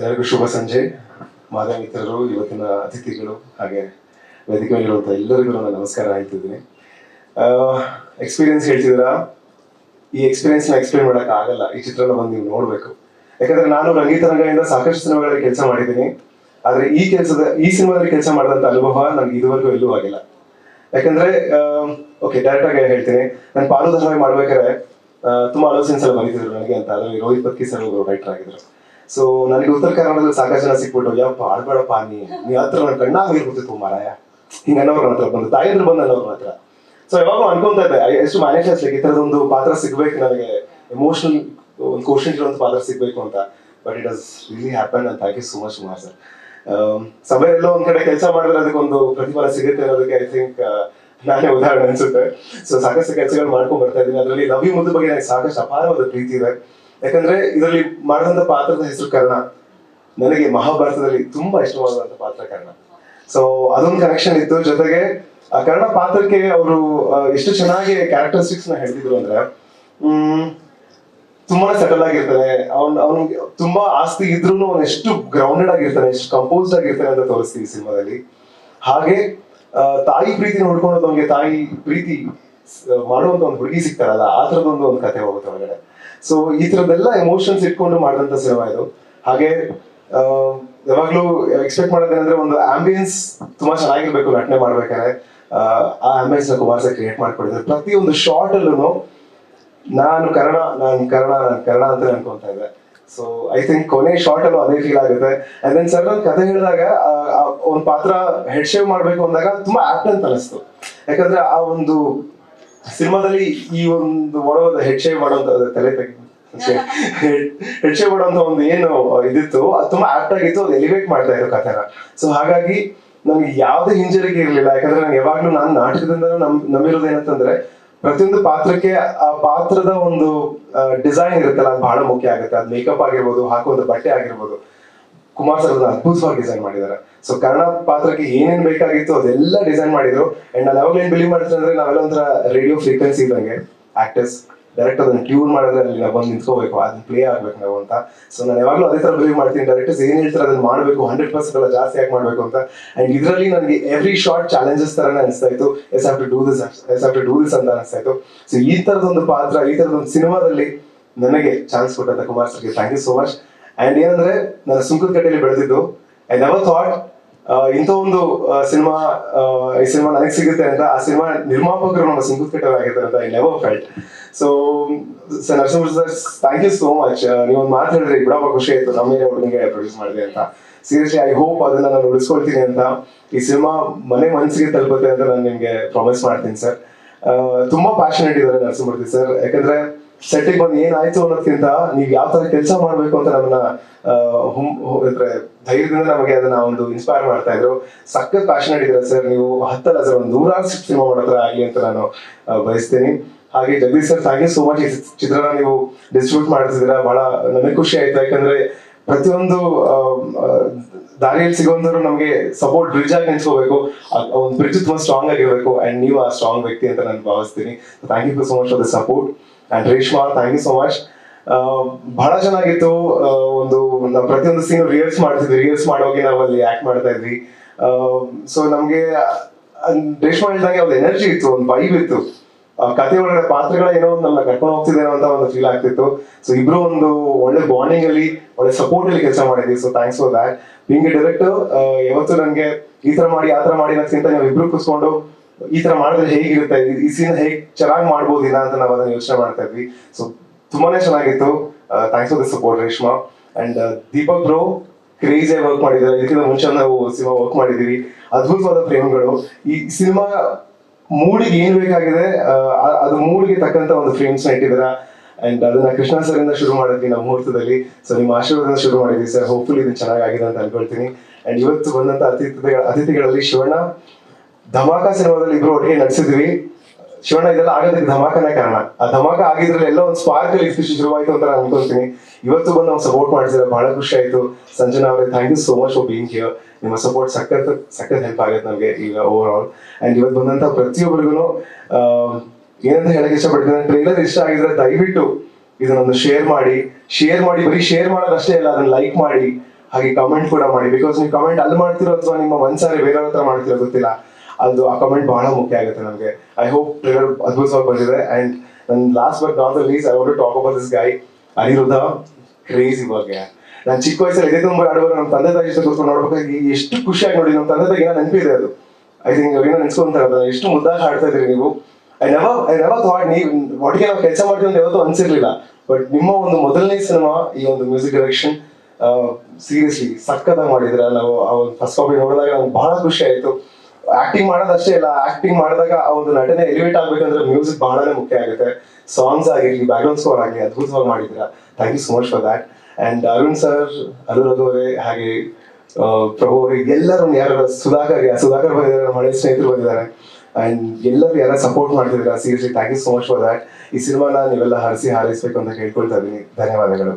ಎಲ್ಲರಿಗೂ ಶುಭ ಸಂಜೆ. ಮಾಧ್ಯಮ ಮಿತ್ರರು ಇವತ್ತಿನ ಅತಿಥಿಗಳು ಹಾಗೆ ವೇದಿಕೆ ಮೇಲಿರುವಂಥ ಎಲ್ಲರಿಗೂ ನಾನು ನಮಸ್ಕಾರ ಹೇಳ್ತಿದ್ದೀನಿ ಎಕ್ಸ್ಪೀರಿಯನ್ಸ್ ಹೇಳ್ತಿದ್ರ ಈ ಎಕ್ಸ್ಪೀರಿಯನ್ಸ್ನ ಎಕ್ಸ್ಪ್ಲೇನ್ ಮಾಡಕ್ ಆಗಲ್ಲ. ಈ ಚಿತ್ರನ ಬಂದು ನೀವು ನೋಡ್ಬೇಕು. ಯಾಕಂದ್ರೆ ನಾನು ರಂಗಿತ ರಂಗದಿಂದ ಸಾಕಷ್ಟು ಸಿನಿಮಾಗಳಲ್ಲಿ ಕೆಲಸ ಮಾಡಿದ್ದೀನಿ. ಆದ್ರೆ ಈ ಕೆಲಸದ ಈ ಸಿನಿಮಾದಲ್ಲಿ ಕೆಲಸ ಮಾಡಿದಂತ ಅನುಭವ ನನಗೆ ಇದುವರೆಗೂ ಎಲ್ಲೂ ಆಗಿಲ್ಲ. ಯಾಕಂದ್ರೆ ಓಕೆ ಡೈರೆಕ್ಟ್ ಆಗಿ ಹೇಳ್ತೀನಿ. ನಾನು ಪಾಲುದಾರವಾಗಿ ಮಾಡ್ಬೇಕಾದ್ರೆ ಆ, ತುಂಬಾ ಆಲೋಚನೆ ಎಲ್ಲ ಬಂದಿದ್ರು ನನಗೆ ಅಂತ. ಅದರಲ್ಲಿ ರೋಹಿತ್ ಪತ್ಕಿ ಸರ್ ಒಬ್ಬರು ರೈಟರ್ ಆಗಿದ್ರು. ಸೊ ನನಗೆ ಉತ್ತರ ಕರ್ನಾಟಕದಲ್ಲಿ ಸಾಕಷ್ಟು ಜನ ಸಿಕ್ಬಿಟ್ಟು ಯಪ್ಪ, ಆಡ್ಬೇಡಪ್ಪ, ನೀ ನೀ ಹತ್ರ ನನ್ನ ಕಣ್ಣಾಗಿರ್ಬಿಡ್ತಿತ್ತು ಮಾರಾಯ. ಹಿಂಗ ನನ್ನ ಹತ್ರ ಬಂದು ತಾಯಿದ್ರು ಬಂದು ಅನ್ನೋರು ಹತ್ರ. ಸೊ ಯಾವಾಗ ಅನ್ಕೊಂತ ಇದ್ದೆ ಎಷ್ಟು ಮ್ಯಾನೇಜ್ ಈ ತರದೊಂದು ಪಾತ್ರ ಸಿಗ್ಬೇಕು ನನಗೆ. ಎಮೋಷನಲ್ ಒಂದು ಕ್ವಶನ್ ಇರುವಂತ ಪಾತ್ರ ಸಿಗ್ಬೇಕು ಅಂತ. But it has really happen and thank you so much Kumar sir ಸಭೆಯಲ್ಲೋ ಒಂದ್ ಕಡೆ ಕೆಲಸ ಮಾಡಿದ್ರೆ ಅದಕ್ಕೊಂದು ಪ್ರತಿಫಲ ಸಿಗುತ್ತೆ ಅನ್ನೋದಕ್ಕೆ ಐ ಥಿಂಕ್ ನಾನೇ ಉದಾಹರಣೆ ಅನ್ಸುತ್ತೆ. ಸೊ ಸಾಕಷ್ಟು ಕೆಲಸಗಳು ಮಾಡ್ಕೊಂಡು ಬರ್ತಾ ಇದ್ದೀನಿ. ಅದರಲ್ಲಿ ಲವ್ ಯು ಮುದ್ದು ಬಗ್ಗೆ ನನಗೆ ಸಾಕಷ್ಟು ಅಪಾರವಾದ ಪ್ರೀತಿ ಇದೆ. ಯಾಕಂದ್ರೆ ಇದರಲ್ಲಿ ಮಾಡಿದಂತ ಪಾತ್ರದ ಹೆಸರು ಕರ್ಣ. ನನಗೆ ಮಹಾಭಾರತದಲ್ಲಿ ತುಂಬಾ ಇಷ್ಟವಾದಂತ ಪಾತ್ರ ಕರ್ಣ. ಸೊ ಅದೊಂದು ಕನೆಕ್ಷನ್ ಇತ್ತು. ಜೊತೆಗೆ, ಆ ಕರ್ಣ ಪಾತ್ರಕ್ಕೆ ಅವರು ಎಷ್ಟು ಚೆನ್ನಾಗಿ ಕ್ಯಾರೆಕ್ಟರಿಸ್ಟಿಕ್ಸ್ನ ಹೇಳ್ತಿದ್ರು ಅಂದ್ರೆ, ಹ್ಮ್ ತುಂಬಾನೇ ಸೆಟಲ್ ಆಗಿರ್ತಾನೆ. ಅವ್ನ್, ಅವ್ನಿಗೆ ತುಂಬಾ ಆಸ್ತಿ ಇದ್ರು ಅವ್ನು ಎಷ್ಟು ಗ್ರೌಂಡೆಡ್ ಆಗಿರ್ತಾನೆ, ಎಷ್ಟು ಕಂಪೋಸ್ಡ್ ಆಗಿರ್ತಾನೆ ಅಂತ ತೋರಿಸ್ತೀವಿ ಸಿನಿಮಾದಲ್ಲಿ. ಹಾಗೆ ತಾಯಿ ಪ್ರೀತಿ ನೋಡ್ಕೊಂಡು ಅವನಿಗೆ ತಾಯಿ ಪ್ರೀತಿ ಮಾಡುವಂತ ಒಂದು ಹುಡುಗಿ ಸಿಗ್ತಾರಲ್ಲ, ಆ ತರದೊಂದು ಒಂದು ಕತೆ ಹೋಗುತ್ತೆ ಹೊರಗಡೆ ಸೊ ಈ ತರದೆಲ್ಲ ಎಮೋಷನ್ಸ್ ಇಟ್ಕೊಂಡು ಮಾಡಿದಂತ ಸಿನಿಮಾ ಇದು. ಹಾಗೆ ಯಾವಾಗ್ಲೂ ಎಕ್ಸ್ಪೆಕ್ಟ್ ಮಾಡೋದೇನಂದ್ರೆ ಒಂದು ಆಂಬಿಯನ್ಸ್ ತುಂಬಾ ಚೆನ್ನಾಗಿರ್ಬೇಕು ನಟನೆ ಮಾಡ್ಬೇಕಾದ್ರೆ. ಆ, ಆಂಬಿಯನ್ಸ್ ಕುಮಾರ್ ಸರ್ ಕ್ರಿಯೇಟ್ ಮಾಡ್ಕೊಡಿದ್ರು ಪ್ರತಿಯೊಂದು ಶಾರ್ಟ್ ಅಲ್ಲೂ ನಾನು ಕನ್ನಡ ನಾನು ಕನ್ನಡ ನಾನು ಅಂತ ಅನ್ಕೊಂತ ಇದ್ದೆ. ಸೊ ಐ ಥಿಂಕ್ ಕೊನೆ ಶಾರ್ಟ್ ಅಲ್ಲೂ ಅದೇ ಫೀಲ್ ಆಗುತ್ತೆ. ಅಂಡ್ ದೆನ್ ಸರ್ ನಾನು ಕತೆ ಹೇಳಿದಾಗ ಒಂದು ಪಾತ್ರ ಹೆಡ್ ಶೇವ್ ಮಾಡ್ಬೇಕು ಅಂದಾಗ ತುಂಬಾ ಆಪ್ಟ್ ಅಂತ ಅನಿಸ್ತು. ಯಾಕಂದ್ರೆ ಆ ಒಂದು ಸಿನಿಮಾದಲ್ಲಿ ಈ ಒಂದು ಹೆಡ್ ಶೇವ್ ಮಾಡುವಂತ ತಲೆ ತೆಗಿ ಹೆಡ್ ಶೇವ್ ಮಾಡುವಂತ ಒಂದು ಏನು ಇದಿತ್ತು, ಅದು ತುಂಬಾ ಆಕ್ಟ್ ಆಗಿತ್ತು, ಅದು ಎಲಿವೇಟ್ ಮಾಡ್ತಾ ಇತ್ತು ಕಥೆನ. ಸೊ ಹಾಗಾಗಿ ನಮ್ಗೆ ಯಾವುದೇ ಹಿಂಜರಿಕೆ ಇರಲಿಲ್ಲ. ಯಾಕಂದ್ರೆ ನಂಗೆ ಯಾವಾಗ್ಲೂ ನಾನು ನಾಟಕದಿಂದ ನಮ್ ನಂಬಿರೋದು ಏನಂತಂದ್ರೆ ಪ್ರತಿಯೊಂದು ಪಾತ್ರಕ್ಕೆ ಆ ಪಾತ್ರದ ಒಂದು ಡಿಸೈನ್ ಇರುತ್ತಲ್ಲ, ಅದು ಬಹಳ ಮುಖ್ಯ ಆಗುತ್ತೆ. ಅದು ಮೇಕಪ್ ಆಗಿರ್ಬೋದು, ಹಾಕುವಂತ ಬಟ್ಟೆ ಆಗಿರ್ಬೋದು. ಕುಮಾರ್ ಸರ್ ಅದ್ಭುತವಾಗಿ ಡಿಸೈನ್ ಮಾಡಿದ್ದಾರೆ. ಸೊ ಕನ್ನಡ ಪಾತ್ರಕ್ಕೆ ಏನೇನ್ ಬೇಕಾಗಿತ್ತು ಅದೆಲ್ಲ ಡಿಸೈನ್ ಮಾಡಿದ್ರು. ಅಂಡ್ ನಾನು ಯಾವಾಗಲೂ ಏನ್ ಬಿಲೀವ್ ಮಾಡ್ತೀನಿ ಅಂದ್ರೆ ನಾವೆಲ್ಲ ಒಂಥರ ರೇಡಿಯೋ ಫ್ರೀಕ್ವೆನ್ಸಿ ಇದ್ದಂಗೆ ಆಕ್ಟರ್ಸ್ ಡೈರೆಕ್ಟ್ ಅದನ್ನ ಟ್ಯೂನ್ ಮಾಡಿದ್ರೆ ಅಲ್ಲಿ ನಾವು ಬಂದು ನಿಂತ್ಕೋಬೇಕು, ಅದನ್ನ ಪ್ಲೇ ಆಗ್ಬೇಕು ನಾವು ಅಂತ. ಸೊ ನಾನು ಯಾವಾಗಲೂ ಅದೇ ತರ ಬಿಲೀವ್ ಮಾಡ್ತೀನಿ. ಡೈರೆಕ್ಟರ್ಸ್ ಏನ್ ಹೇಳ್ತಾರೆ ಅದನ್ನ ಮಾಡಬೇಕು ಹಂಡ್ರೆಡ್ ಪರ್ಸೆಂಟ್ ಎಲ್ಲ ಜಾಸ್ತಿ ಯಾಕೆ ಮಾಡಬೇಕು ಅಂತ. ಅಂಡ್ ಇದರಲ್ಲಿ ನನಗೆ ಎವ್ರಿ ಶಾರ್ಟ್ ಚಾಲೆಂಜಸ್ ತರ ಅನಿಸ್ತಾ ಇತ್ತು. Yes have to do this yes have to do this ಅಂತ ಅನಿಸ್ತಾ ಇತ್ತು. ಸೊ ಈ ತರದೊಂದು ಪಾತ್ರ, ಈ ತರದೊಂದು ಸಿನಿಮಾದಲ್ಲಿ ನನಗೆ ಚಾನ್ಸ್ ಕೊಟ್ಟಂತ ಕುಮಾರ್ ಸರ್ಗೆ thank you so much and ಏನಂದ್ರೆ ನಾನು ಸುಂಕದ ಕಟ್ಟೆಯಲ್ಲಿ ಬೆಳೆದಿದ್ದು ಐ ನೆವರ್ ಥಾಟ್ ಇಂಥ ಒಂದು ಸಿನಿಮಾ ಈ ಸಿನಿಮಾ ನನಗೆ ಸಿಗುತ್ತೆ ಅಂತ, ಆ ಸಿನಿಮಾ ನಿರ್ಮಾಪಕರು ನಮ್ಮ ಸುಂಕದ ಕಟ್ಟೆ ಆಗಿರ್ತಾರೆ ಅಂತ I never felt so sir Narasimha sir thank you so much ನೀವು ಒಂದು ಮಾತು ಹೇಳಿದ್ರಿ, ಬಿಡಪ್ಪ ಖುಷಿ ಆಯ್ತು, ನಮ್ಮ ಹುಡುಗಿಗೆ ಪ್ರೊಡ್ಯೂಸ್ ಮಾಡಿದೆ ಅಂತ. ಸೀರಿಯಸ್ಲಿ ಐ ಹೋಪ್ ಅದನ್ನ ನಾನು ಉಳಿಸ್ಕೊಳ್ತೀನಿ ಅಂತ. ಈ ಸಿನಿಮಾ ಮನೆ ಮನಸ್ಸಿಗೆ ತಲುಪುತ್ತೆ ಅಂತ ನಾನು ನಿಮಗೆ ಪ್ರಾಮಿಸ್ ಮಾಡ್ತೀನಿ ಸರ್ ತುಂಬಾ ಪ್ಯಾಷನೇಟ್ ಇದ್ದಾರೆ ನರಸಿಂಹಮೂರ್ತಿ ಸರ್. ಯಾಕಂದ್ರೆ ಸೆಟ್ಟಿಗೆ ಬಂದು ಏನಾಯ್ತು ಅನ್ನೋದಕ್ಕಿಂತ ನೀವು ಯಾವ ತರ ಕೆಲಸ ಮಾಡ್ಬೇಕು ಅಂತ ನಮ್ಮನ್ನ ಧೈರ್ಯದಿಂದ ನಮಗೆ ಅದನ್ನ ಒಂದು ಇನ್ಸ್ಪೈರ್ ಮಾಡ್ತಾ ಇದ್ರು. ಸಖತ್ ಪ್ಯಾಷನೇಟ್ ಇದ್ದೀರಾ ಸರ್ ನೀವು ಹತ್ತಲ್ಲ ಸರ್ ಒಂದು ನೂರಾರು ಸಿನಿಮಾ ಮಾಡೋ ಥರ ಆಗ್ಲಿ ಅಂತ ನಾನು ಬಯಸ್ತೀನಿ. ಹಾಗೆ Jagadish sir thank you so much ಚಿತ್ರನ ನೀವು ಡಿಸ್ಟ್ರಿಬ್ಯೂಟ್ ಮಾಡ್ತಿದ್ದೀರಾ. ಬಹಳ ನನಗೆ ಖುಷಿ ಆಯ್ತು. ಯಾಕಂದ್ರೆ ಪ್ರತಿಯೊಂದು ದಾರಿಯಲ್ಲಿ ಸಿಗುವಂತವ್ರು ನಮಗೆ ಸಪೋರ್ಟ್ ಬ್ರಿಡ್ಜ್ ಆಗಿ ನಿಲ್ಸ್ಕೋಬೇಕು ಒಂದು ಬ್ರಿಡ್ಜ್ ತುಂಬಾ ಸ್ಟ್ರಾಂಗ್ ಆಗಿರ್ಬೇಕು. ಅಂಡ್ ನೀವು ಆ ಸ್ಟ್ರಾಂಗ್ ವ್ಯಕ್ತಿ ಅಂತ ನಾನು ಭಾವಿಸ್ತೀನಿ. Thank you so much for the support and Reshma thank you so much ಬಹಳ ಚೆನ್ನಾಗಿತ್ತು ಒಂದು ನಾವು ಪ್ರತಿಯೊಂದು ಸೀನ್ ರಿಯಲ್ಸ್ ಮಾಡ್ತಿದ್ವಿ ರಿಯಲ್ಸ್ ಮಾಡೋಗಿ ನಾವು ಅಲ್ಲಿ ಆಕ್ಟ್ ಮಾಡ್ತಾ ಇದ್ವಿ. ಸೊ ನಮ್ಗೆ ರೇಷ್ಮಾ ಹೇಳಿದಾಗ ಒಂದು ಎನರ್ಜಿ ಇತ್ತು, ಒಂದು ವೈಬ್ ಇತ್ತು. ಕತೆ ಒಳಗಡೆ ಪಾತ್ರಗಳ ಏನೋ ಒಂದು ನಮ್ಮನ್ನ ಕರ್ಕೊಂಡು ಹೋಗ್ತಿದ್ದೇನೋ ಅಂತ ಒಂದು ಫೀಲ್ ಆಗ್ತಿತ್ತು. ಸೊ ಇಬ್ರು ಒಂದು ಒಳ್ಳೆ ಬಾಂಡಿಂಗ್ ಅಲ್ಲಿ, ಒಳ್ಳೆ ಸಪೋರ್ಟ್ ಅಲ್ಲಿ ಕೆಲಸ ಮಾಡಿದ್ವಿ so thanks for that being direct ಯಾವತ್ತು ನನಗೆ ಈ ತರ ಮಾಡಿ, ಆ ತರ ಮಾಡಿ ಅನ್ನೋದಕ್ಕಿಂತ ನಾವು ಇಬ್ರು ಕೂತ್ಕೊಂಡು ಈ ತರ ಮಾಡಿದ್ರೆ ಹೇಗಿರುತ್ತೆ? ಈ- ಸೀನ್ ಹೇಗ್ ಚೆನ್ನಾಗಿ ಮಾಡ್ಬೋದಿಲ್ಲ ಅಂತ ನಾವು ಅದನ್ನ ಯೋಚನೆ ಮಾಡ್ತಾ ಇದ್ವಿ. ಸೊ ತುಂಬಾನೇ ಚೆನ್ನಾಗಿತ್ತು. Thanks for the support Reshma. And Deepak bro crazy work ಮಾಡಿದ್ದಾರೆ. ಇದಕ್ಕಿಂತ ಮುಂಚೆ ನಾವು ಸಿನಿಮಾ ವರ್ಕ್ ಮಾಡಿದೀವಿ ಅದ್ಭುತವಾದ ಫ್ರೇಮ್ಗಳು. ಈ ಸಿನಿಮಾ ಮೂಡಿಗೆ ಏನ್ ಬೇಕಾಗಿದೆ? ಅದು ಮೂಡಿಗೆ ತಕ್ಕಂತ ಒಂದು ಫ್ರೇಮ್ಸ್ನ ಇಟ್ಟಿದ್ದೀರಾ ಅಂಡ್ ಅದನ್ನ ಕೃಷ್ಣ ಸರ್ ಇಂದ ಶುರು ಮಾಡಿದ್ವಿ ನಮ್ಮ ಮುಹೂರ್ತದಲ್ಲಿ. ಸೊ ನಿಮ್ಮ ಆಶೀರ್ವಾದ ಶುರು ಮಾಡಿದ್ವಿ ಸರ್ ಹೋಪ್ಫುಲಿ ಇದು ಚೆನ್ನಾಗಿದೆ ಅಂತ ಅನ್ಕೊಳ್ತೀನಿ. ಅಂಡ್ ಇವತ್ತು ಬಂದಂತ ಅತಿಥಿ ಅತಿಥಿಗಳಲ್ಲಿ ಶಿವಣ್ಣ ಧಮಾಕ ಸಿನಿಮಾದಲ್ಲಿ ಇಬ್ರು ಒಟ್ಟಿಗೆ ನಡೆಸಿದ್ವಿ. ಶಿವಣ್ಣ, ಇದೆಲ್ಲ ಆಗೋದಕ್ಕೆ ಧಮಾಕನೇ ಕಾರಣ. ಆ ಧಮಾಕ ಆಗಿದ್ರಲ್ಲಿ ಎಲ್ಲ ಒಂದು ಸ್ಪಾರ್ಕ್ ಅಲ್ಲಿ ಖುಷಿ ಶುರುವಾಯಿತು ಅಂತ ನಾನು ಅನ್ಕೊಂತೀನಿ. ಇವತ್ತು ಬಂದು ನಾವು ಸಪೋರ್ಟ್ ಮಾಡಿಸಿದ್ರೆ ಬಹಳ ಖುಷಿ ಆಯ್ತು. ಸಂಜನಾ ಅವರೇ thank you so much for being here ನಿಮ್ಮ ಸಪೋರ್ಟ್ ಸಖತ್ ಸಖತ್ ಹೆಲ್ಪ್ ಆಗುತ್ತೆ ನಮಗೆ ಈಗ ಓವರ್ ಆಲ್ ಅಂಡ್ ಇವತ್ತು ಬಂದಂತ ಪ್ರತಿಯೊಬ್ಬರಿಗೂ ಏನಂತ ಹೇಳಕ್ ಇಷ್ಟಪಡ್ತೀನಿ ಟ್ರೈಲರ್ ಇಷ್ಟ ಆಗಿದ್ರೆ ದಯವಿಟ್ಟು ಇದನ್ನೊಂದು ಶೇರ್ ಮಾಡಿ. ಶೇರ್ ಮಾಡಿ, ಬರೀ ಶೇರ್ ಮಾಡೋದಷ್ಟೇ ಅಲ್ಲ, ಅದನ್ನ ಲೈಕ್ ಮಾಡಿ. ಹಾಗೆ ಕಮೆಂಟ್ ಕೂಡ ಮಾಡಿ. ಬಿಕಾಸ್ ನೀವು ಕಮೆಂಟ್ ಅಲ್ಲಿ ಮಾಡ್ತಿರೋ ಅಥವಾ ನಿಮ್ಮ ಒಂದ್ಸಾರಿ ಬೇರೆಯವ್ರ ಹತ್ರ ಮಾಡ್ತಿರೋ ಗೊತ್ತಿಲ್ಲ. ಅದು ಆ ಕಮೆಂಟ್ ಬಹಳ ಮುಖ್ಯ ಆಗುತ್ತೆ ನಮಗೆ. ಐ ಹೋಪ್ ಟ್ರೇಲರ್ ಅದ್ಭುತವಾಗಿ ಬಂದಿದೆ ಅಂಡ್ ನನ್ನ last but not least I want talk about this guy Aniruddha. Crazy ಬಗ್ಗೆ. ನಾನು ಚಿಕ್ಕ ವಯಸ್ಸಲ್ಲಿ ಇದೇ ತುಂಬ ಆಡುವಾಗ ನಮ್ಮ ತಂದೆ ತಾಯಿ ಜೊತೆ ಕೂತ್ಕೊಂಡು ನೋಡ್ಬೇಕಾಗಿ ಎಷ್ಟು ಖುಷಿಯಾಗಿ ನೋಡಿ ನಮ್ಮ ತಂದೆ ಏನೋ ನೆನಪಿದೆ ಅದು. ಐ ಥಿಂಕ್ ಏನೋ ಅದನ್ನ ಎಷ್ಟು ಮುದ್ದಾಗಿ ಹಾಡ್ತಾ ಇದ್ರಿ ನೀವು. I never I never thought ನೀವು, ಒಟ್ಟಿಗೆ ನಾವು ಕೆಲಸ ಮಾಡ್ತೀವಿ ಅಂತ ಯಾವತ್ತೂ ಅನ್ಸಿರ್ಲಿಲ್ಲ. ಬಟ್ ನಿಮ್ಮ ಒಂದು ಮೊದಲನೇ ಸಿನಿಮಾ ಈ ಒಂದು ಮ್ಯೂಸಿಕ್ ಡೈರೆಕ್ಷನ್ ಸೀರಿಯಸ್ಲಿ ಸಕ್ಕತ್ತಾಗಿ ಮಾಡಿದ್ರೆ ನಾವು ಫಸ್ಟ್ ಕಾಪಿ ನೋಡಿದಾಗ ನಮ್ಗೆ ಬಹಳ ಖುಷಿ ಆಯ್ತು. ಆಕ್ಟಿಂಗ್ ಮಾಡೋದಷ್ಟೇ ಇಲ್ಲ ಆಕ್ಟಿಂಗ್ ಮಾಡಿದಾಗ ಆ ಒಂದು ನಟನೆ ಎಲಿವೇಟ್ ಆಗ್ಬೇಕಂದ್ರೆ ಮ್ಯೂಸಿಕ್ ಬಹಳನೇ ಮುಖ್ಯ ಆಗುತ್ತೆ. ಸಾಂಗ್ಸ್ ಆಗಿರ್ಲಿ ಬ್ಯಾಕ್ಗ್ರೌಂಡ್ ಸ್ಕೋರ್ ಆಗಲಿ ಅದ್ಭುತವಾಗಿ ಮಾಡಿದ್ರ thank you so much for that and Arun sir Arun ಹಾಗೆ ಪ್ರಭು ಅವರಿಗೆ ಎಲ್ಲರೂ ಯಾರು ಸುಧಾಕರ್ ಸುಧಾಕರ್ ಬಂದಿದ್ದಾರೆ ಹಳೆ ಸ್ನೇಹಿತರು ಬಂದಿದ್ದಾರೆ. ಅಂಡ್ ಎಲ್ಲರೂ ಯಾರ ಸಪೋರ್ಟ್ ಮಾಡ್ತಿದ್ದೀರಾ? Seriously thank you so much for that ಈ ಸಿನಿಮಾನ ನೀವೆಲ್ಲ ಹರಿಸಿ ಹಾರೈಸ್ಬೇಕು ಅಂತ ಕೇಳ್ಕೊಳ್ತಾ ಇದ್ದೀನಿ. ಧನ್ಯವಾದಗಳು.